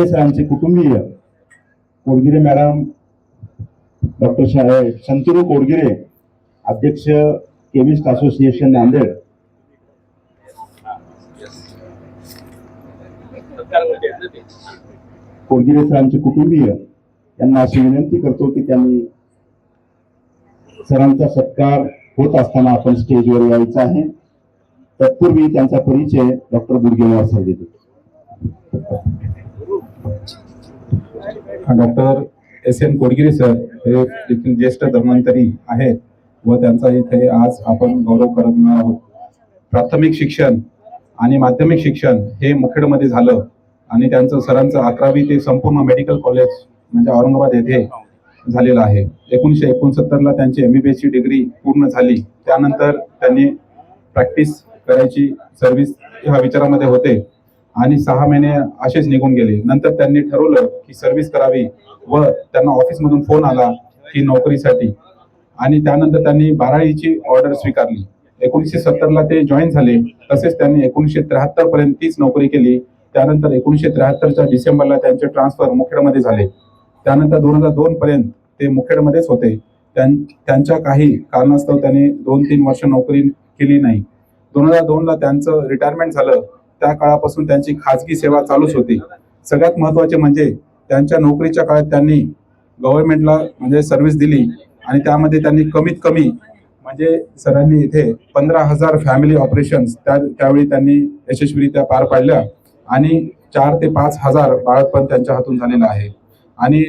कोडगिरे सरांचे कुटुंबीय. कोडगिरे madam doctor Santuru Kodgire अध्यक्ष केमिस्ट असोसिएशन नांदेड. कोडगिरे सरांचे कुटुंबीय. यांना अशी विनंती करतो की त्यांनी सरांचा सत्कार होत असताना आपण स्टेजवर यायचं आहे. तत्पूर्वी त्यांचा परिचय डॉक्टर गुडगेवार सर देतो doctor S N Kodgiri sir हे देखील ज्येष्ठ धर्मांतरी आहेत व त्यांचा इथे आज आपण गौरव करणार आहोत. प्राथमिक शिक्षण आणि माध्यमिक शिक्षण हे मुखेडमध्ये झालं आणि त्यांचं सरांचं अकरावी ते संपूर्ण मेडिकल कॉलेज म्हणजे औरंगाबाद येथे झालेलं आहे. एकोणीसशे एकोणसत्तरला त्यांची एम बी ची डिग्री पूर्ण झाली. त्यानंतर त्यांनी प्रॅक्टिस करायची सर्व्हिस ह्या विचारामध्ये होते. आणि सहा महिने असेच निघून गेले. नंतर त्यांनी ठरवलं की सर्व्हिस करावी व त्यांना ऑफिसमधून फोन आला की नोकरीसाठी. आणि त्यानंतर त्यांनी बारावीची ऑर्डर स्वीकारली. एकोणीसशे सत्तरला ते जॉईन झाले. तसेच त्यांनी एकोणीसशे त्र्याहत्तर पर्यंत तीच नोकरी केली. त्यानंतर एकोणीसशे त्र्याहत्तरच्या डिसेंबरला त्यांचे ट्रान्सफर मुखेडमध्ये झाले. त्यानंतर दोन हजार दोन पर्यंत ते मुखेडमध्येच होते. त्यांच्या काही कारणास्तव त्यांनी दोन तीन वर्ष नोकरी केली नाही. दोन हजार दोन ला त्यांचं रिटायरमेंट झालं. त्या काळापासून त्यांची खाजगी सेवा चालूच होती. सगळ्यात महत्त्वाचे म्हणजे त्यांच्या नोकरीच्या काळात त्यांनी गव्हर्नमेंटला म्हणजे सर्व्हिस दिली आणि त्यामध्ये त्यांनी कमीत कमी म्हणजे सरांनी इथे पंधरा हजार फॅमिली ऑपरेशन्स त्या त्यावेळी त्यांनी यशस्वीरित्या पार पाडल्या आणि चार ते पाच हजार बाळपण त्यांच्या हातून झालेलं आहे. आणि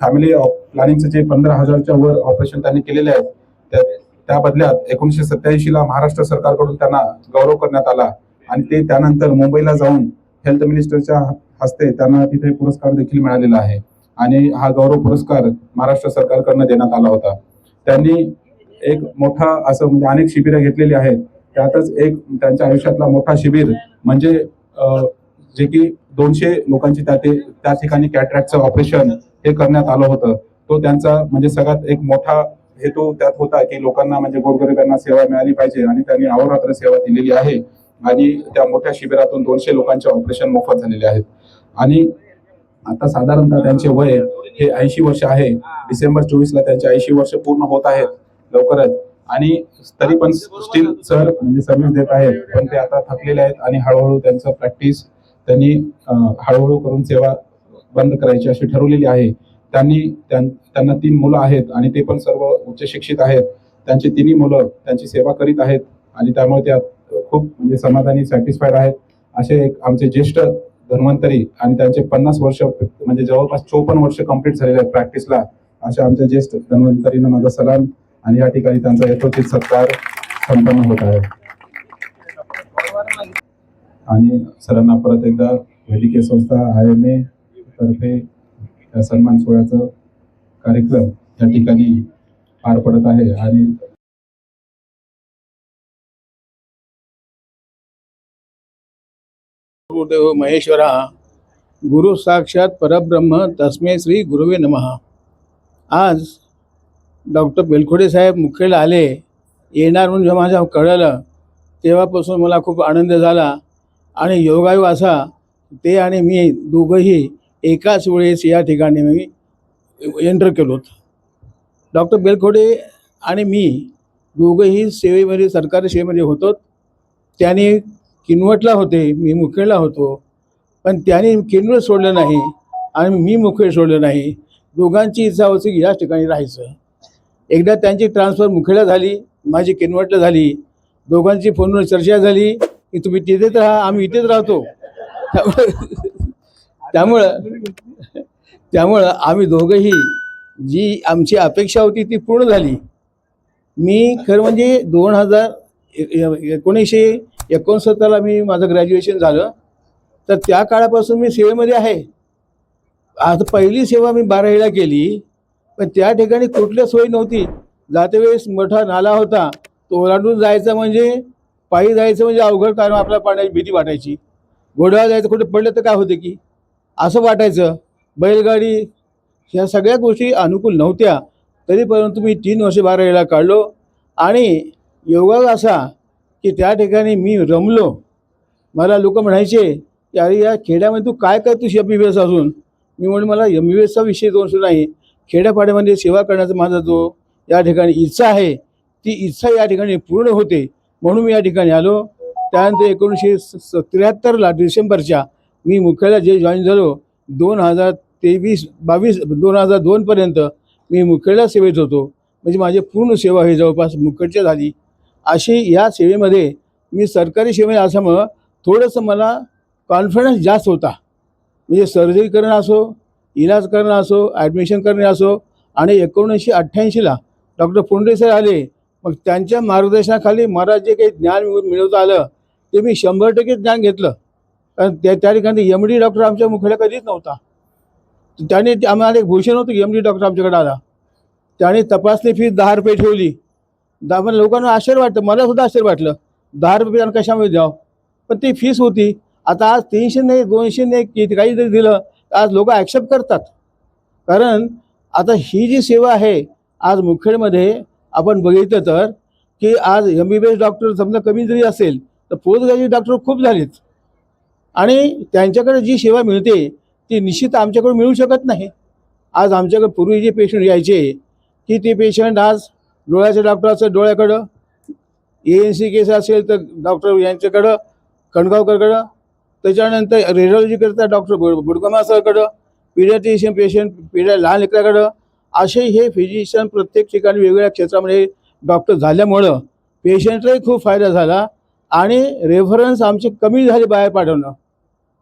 फॅमिली प्लॅनिंगचं जे पंधरा हजारच्या वर ऑपरेशन त्यांनी केलेले आहेत त्या त्या बदल्यात एकोणीसशे सत्याऐंशी ला महाराष्ट्र सरकारकडून त्यांना गौरव करण्यात आला. आणि ते त्यानंतर मुंबईला जाऊन हेल्थ मिनिस्टरच्या हस्ते त्यांना तिथे पुरस्कार देखील मिळालेला आहे. आणि हा गौरव पुरस्कार महाराष्ट्र सरकारकडनं देण्यात आला होता. त्यांनी एक मोठा असं म्हणजे अनेक शिबिरं घेतलेली आहेत. त्यातच एक त्यांच्या आयुष्यातला मोठा शिबिर म्हणजे जे की दोनशे लोकांची त्या ते त्या ठिकाणी कॅटरॅक्टचं ऑपरेशन हे करण्यात आलं होतं. तो त्यांचा म्हणजे सगळ्यात एक मोठा हेतू त्यात होता की लोकांना म्हणजे गोरगरिबांना सेवा मिळाली पाहिजे आणि त्यांनी अहोरात्र सेवा दिलेली आहे. आणि त्या मोठ्या शिबिरातून दोनशे लोकांचे ऑपरेशन मोफत झालेले आहेत. आणि आता साधारणतः त्यांचे वय हे ऐंशी वर्ष आहे. डिसेंबर चोवीस ला त्यांचे ऐंशी वर्ष पूर्ण होत आहेत लवकरच. आणि तरी पण स्टील सर म्हणजे सर्व्हिस देत आहेत. पण ते आता थकलेले आहेत आणि हळूहळू त्यांचं प्रॅक्टिस त्यांनी हळूहळू करून सेवा बंद करायची अशी ठरवलेली आहे. त्यांनी त्यां- त्यांना तीन मुलं आहेत आणि ते पण सर्व उच्च शिक्षित आहेत. त्यांची तिन्ही मुलं त्यांची सेवा करीत आहेत आणि त्यामुळे त्या खूप म्हणजे समाधानी सॅटिस्फाईड आहेत. असे एक आमचे ज्येष्ठ धन्वंतरी आणि त्यांचे पन्नास वर्ष म्हणजे जवळपास चोपन्न वर्ष कंप्लीट झालेले आहेत प्रॅक्टिसला अशा आमच्या ज्येष्ठ धन्वंतरीनं माझा सलाम आणि या ठिकाणी त्यांचा यथोचित सत्कार संपन्न होत आहे. आणि सरांना परत एकदा वैद्यकीय संस्था आय एम ए तर्फे या सन्मान सोहळ्याचं कार्यक्रम या ठिकाणी पार पडत आहे. आणि गुरुदेव महेश्वरा। गुरु साक्षात परब्रह्म तस्मे श्री गुरुवे नमः। आज डॉक्टर बेलखोडे साहेब मुख्यला आले येणार म्हणून जेव्हा माझ्या कळलं तेव्हापासून मला खूप आनंद झाला आणि योगायोग असा ते आणि मी दोघंही एकाच वेळेस या ठिकाणी मी एंटर केलोत डॉक्टर बेलखोडे आणि मी दोघंही सेवेमध्ये सरकारी सेवेमध्ये होतो. त्याने किनवटला होते मी मुखेडला होतो. पण त्याने किनवट सोडलं नाही आणि मी मुखेड सोडलं नाही. दोघांची इच्छा होती की याच ठिकाणी राहायचं. एकदा त्यांची ट्रान्सफर मुखेडला झाली माझी किनवटला झाली. दोघांची फोनवर चर्चा झाली की तुम्ही तिथेच राहा आम्ही इथेच राहतो. त्यामुळं त्यामुळं त्यामुळं आम्ही दोघंही जी आमची अपेक्षा होती ती पूर्ण झाली. मी खरं म्हणजे दोन हजार एकोणीसशे एकोणसत्तरला मी माझं ग्रॅज्युएशन झालं. तर त्या काळापासून मी सेवेमध्ये आहे. आता पहिली सेवा मी बारावीला केली. पण त्या ठिकाणी कुठल्या सोयी नव्हती. जाते वेळेस मोठा नाला होता. तो ओलांडून जायचा म्हणजे पायी जायचं म्हणजे अवघड कारण आपल्या पाण्याची भीती वाटायची. घोड्यावर जायचं कुठे पडलं तर काय होते की? असं वाटायचं. बैलगाडी ह्या सगळ्या गोष्टी अनुकूल नव्हत्या. तरी परंतु मी तीन वर्ष बारावीला काढलो. आणि योगा असा की त्या ठिकाणी मी रमलो. मला लोक म्हणायचे की अरे या खेड्यामध्ये तू काय करतोस एम बी बी एस असून मी म्हणून मला एम बी बी एसचा विषय दोन सुद्धा नाही. खेड्यापाड्यामध्ये सेवा करण्याचा माझा जो या ठिकाणी इच्छा आहे ती इच्छा या ठिकाणी पूर्ण होते. म्हणून मी या ठिकाणी आलो. त्यानंतर एकोणीसशे स त्र्याहत्तरला डिसेंबरच्या मी मुख्यालयात जे जॉईन झालो दोन हजार तेवीस बावीस दोन हजार दोनपर्यंत मी मुख्यालय सेवेत होतो. म्हणजे माझी पूर्ण सेवा ही जवळपास मुख्यच्या झाली. अशी या सेवेमध्ये मी सरकारी सेवेमध्ये असल्यामुळं थोडंसं मला कॉन्फिडन्स जास्त होता. म्हणजे सर्जरी करणं असो इलाज करणं असो ॲडमिशन करणे असो आणि एकोणीसशे अठ्ठ्याऐंशीला डॉक्टर पुंडे सर आले मग त्यांच्या मार्गदर्शनाखाली मला जे काही ज्ञान मिळवता आलं ते मी शंभर टक्के ज्ञान घेतलं. कारण त्या त्या ठिकाणी एम डी डॉक्टर आमच्या मुख्याला कधीच नव्हता. त्याने ते- आम्हाला एक भूषण होतं की एम डी डॉक्टर आमच्याकडे आला. त्याने तपासणी फीस दहा रुपये ठेवली. दहा लोकांना आश्चर्य वाटतं मला सुद्धा आश्चर्य वाटलं. दहा रुपये आणि कशामध्ये द्यावं? पण ती फीस होती. आता आज तीनशे नाही दोनशे नाही किती काही जरी दिलं तर आज लोक ॲक्सेप्ट करतात. कारण आता ही जी सेवा आहे आज मुखेडमध्ये आपण बघितलं तर की आज M B B S doctor समजा कमी जरी असेल तर पोस्ट ग्रॅज्युएट डॉक्टर खूप झालेत. आणि त्यांच्याकडे जी सेवा मिळते ती निश्चित आमच्याकडे मिळू शकत नाही. आज आमच्याकडे पूर्वी जे पेशंट यायचे की ते पेशंट आज डोळ्याच्या डॉक्टर डोळ्याकडं ए एन सी केस असेल तर डॉक्टर यांच्याकडं कणगावकरकडं त्याच्यानंतर रेडिओलॉजीकरता डॉक्टर डॉक्टर बुडकमा सरकडं पिडियाट्रिशियन पेशंट पिढ्या लहान लेकराकडं असे हे फिजिशियन प्रत्येक ठिकाणी वेगवेगळ्या क्षेत्रामध्ये डॉक्टर झाल्यामुळं पेशंटलाही खूप फायदा झाला आणि रेफरन्स आमचे कमी झाले बाहेर पाठवणं.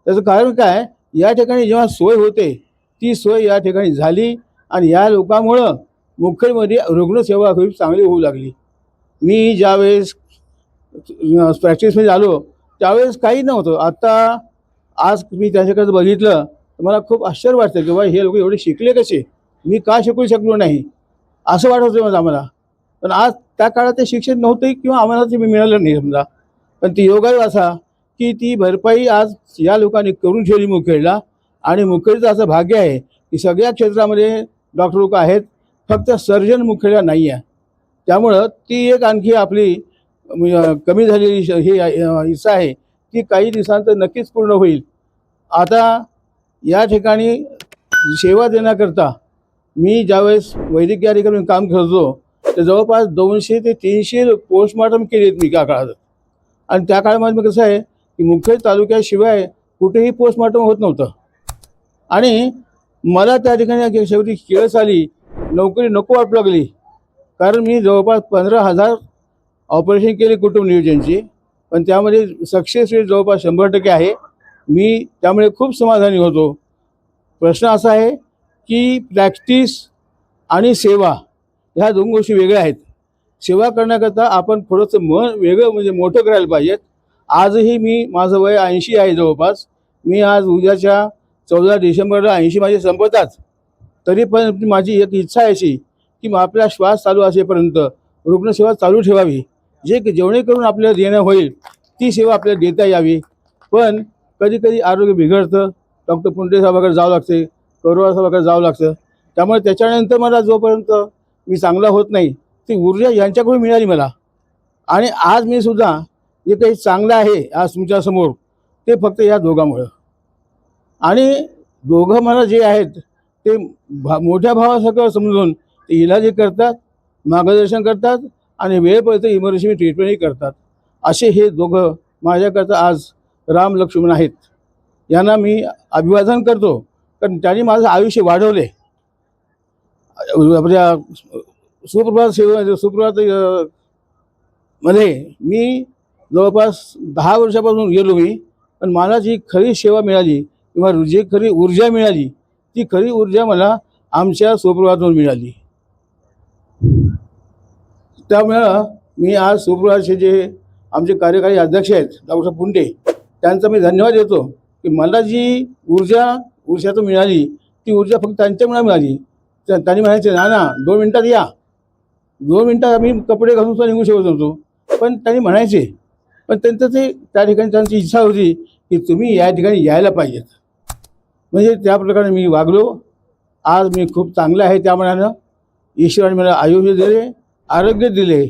त्याचं कारण काय? या ठिकाणी जेव्हा सोय होते ती सोय या ठिकाणी झाली आणि या लोकांमुळं मुंबईमध्ये रुग्णसेवा खूप चांगली होऊ लागली. मी ज्यावेळेस प्रॅक्टिसमध्ये आलो त्यावेळेस काही नव्हतं. आता आज मी त्याच्याकडे बघितलं तर मला खूप आश्चर्य वाटतं की बाबा हे लोक एवढे शिकले कसे? मी का शिकू शकलो नाही? असं वाटत होतं माझं आम्हाला. पण आज त्या काळात ते शिक्षण नव्हतं किंवा आम्हाला ते मिळालं नाही समजा. पण ती योगायोग असा की ती भरपाई आज या लोकांनी करून ठेवली मुखेडला आणि मुखेडचं असं भाग्य आहे की सगळ्या क्षेत्रामध्ये डॉक्टर लोक आहेत. फक्त सर्जन मुखेडला नाही आहे त्यामुळं ती एक आणखी आपली म्हणजे कमी झालेली ही इच्छा आहे ती काही दिवसांतर नक्कीच पूर्ण होईल. आता या ठिकाणी सेवा देण्याकरता मी ज्यावेळेस वैद्यकीय अधिकारी म्हणून काम करतो तर जवळपास दोनशे ते तीनशे पोस्टमॉर्टम केले आहेत मी त्या काळात. आणि त्या काळामध्ये मग कसं आहे की मुखेड तालुक्याशिवाय कुठेही पोस्टमॉर्टम होत नव्हतं. आणि मला त्या ठिकाणी शेवटी केळस आली नोकरी नको वाटू लागली. कारण मी जवळपास पंधरा हजार ऑपरेशन केले कुटुंब नियोजनची. पण त्यामध्ये सक्सेस रेट जवळपास शंभर टक्के आहे. मी त्यामुळे खूप समाधानी होतो. प्रश्न असा आहे की प्रॅक्टिस आणि सेवा ह्या दोन गोष्टी वेगळ्या आहेत. सेवा करण्याकरता आपण थोडंसं मन वेगळं म्हणजे मोठं करायला पाहिजेत. आजही मी माझं वय ऐंशी आहे जवळपास. मी आज उद्याच्या चौदा डिसेंबरला ऐंशी माझे संपतात. तरी पण माझी एक इच्छा आहे अशी की मग आपला श्वास चालू असेपर्यंत रुग्णसेवा चालू ठेवावी. जे जेवणेकरून आपल्याला देणं होईल ती सेवा आपल्याला देता यावी. पण कधी कधी आरोग्य बिघडतं. डॉक्टर पुंडे साहेबाकडे जावं लागते करोडा साहेबाकडे जावं लागतं. त्यामुळे त्याच्यानंतर मला जोपर्यंत मी चांगला होत नाही ती ऊर्जा यांच्याकडून मिळाली मला. आणि आज मी सुद्धा जे काही चांगलं आहे आज तुमच्यासमोर ते फक्त या दोघांमुळं. आणि दोघं मला जे आहेत ते भा मोठ्या भावासारखं समजून ते इलाजही करतात मार्गदर्शन करतात आणि वेळपर्यंत इमर्जन्सी ट्रीटमेंटही करतात. असे हे दोघं माझ्याकरता आज राम लक्ष्मण आहेत. यांना मी अभिवादन करतो. कारण त्यांनी माझं आयुष्य वाढवले. आपल्या सुप्रभात सेवा सुप्रभात मध्ये मी जवळपास दहा वर्षापासून गेलो मी पण मला जी खरी सेवा मिळाली किंवा जी खरी ऊर्जा मिळाली ती खरी ऊर्जा मला आमच्या सुप्रभातून मिळाली. त्यामुळं मी आज सुप्रभातचे जे आमचे कार्यकारी अध्यक्ष आहेत डॉक्टर पुंडे त्यांचा मी धन्यवाद देतो की मला जी ऊर्जा ऊर्जातून मिळाली ती ऊर्जा फक्त त्यांच्यामुळे मिळाली. तर त्यांनी म्हणायचे ना ना दोन मिनटात या. दोन मिनटात आम्ही कपडे घालून सुद्धा निघू शकत नव्हतो. पण त्यांनी म्हणायचे पण त्यांचं ते त्या ठिकाणी त्यांची इच्छा होती की तुम्ही या ठिकाणी यायला पाहिजेत. म्हणजे त्या प्रकारे मी वागलो. आज मी खूप चांगलं आहे त्या मनानं. ईश्वराने मला आयुष्य दिले आरोग्य दिले.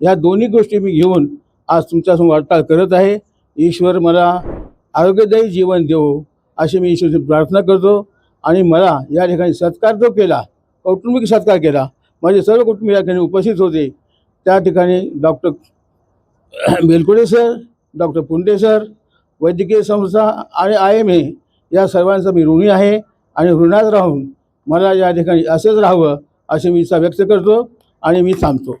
या दोन्ही गोष्टी मी घेऊन आज तुमच्यासमोर वाटचाल करत आहे. ईश्वर मला आरोग्यदायी जीवन देऊ अशी मी ईश्वरची प्रार्थना करतो. आणि मला या ठिकाणी सत्कार जो केला कौटुंबिक सत्कार केला माझे सर्व कुटुंब या ठिकाणी उपस्थित होते. त्या ठिकाणी doctor Belkude sir doctor Punde sir वैद्यकीय संस्था आणि आय एम ए या सर्वांचं मी ऋणी आहे आणि ऋणात राहून मला या ठिकाणी असेच राहावं अशी मी इच्छा व्यक्त करतो आणि मी थांबतो.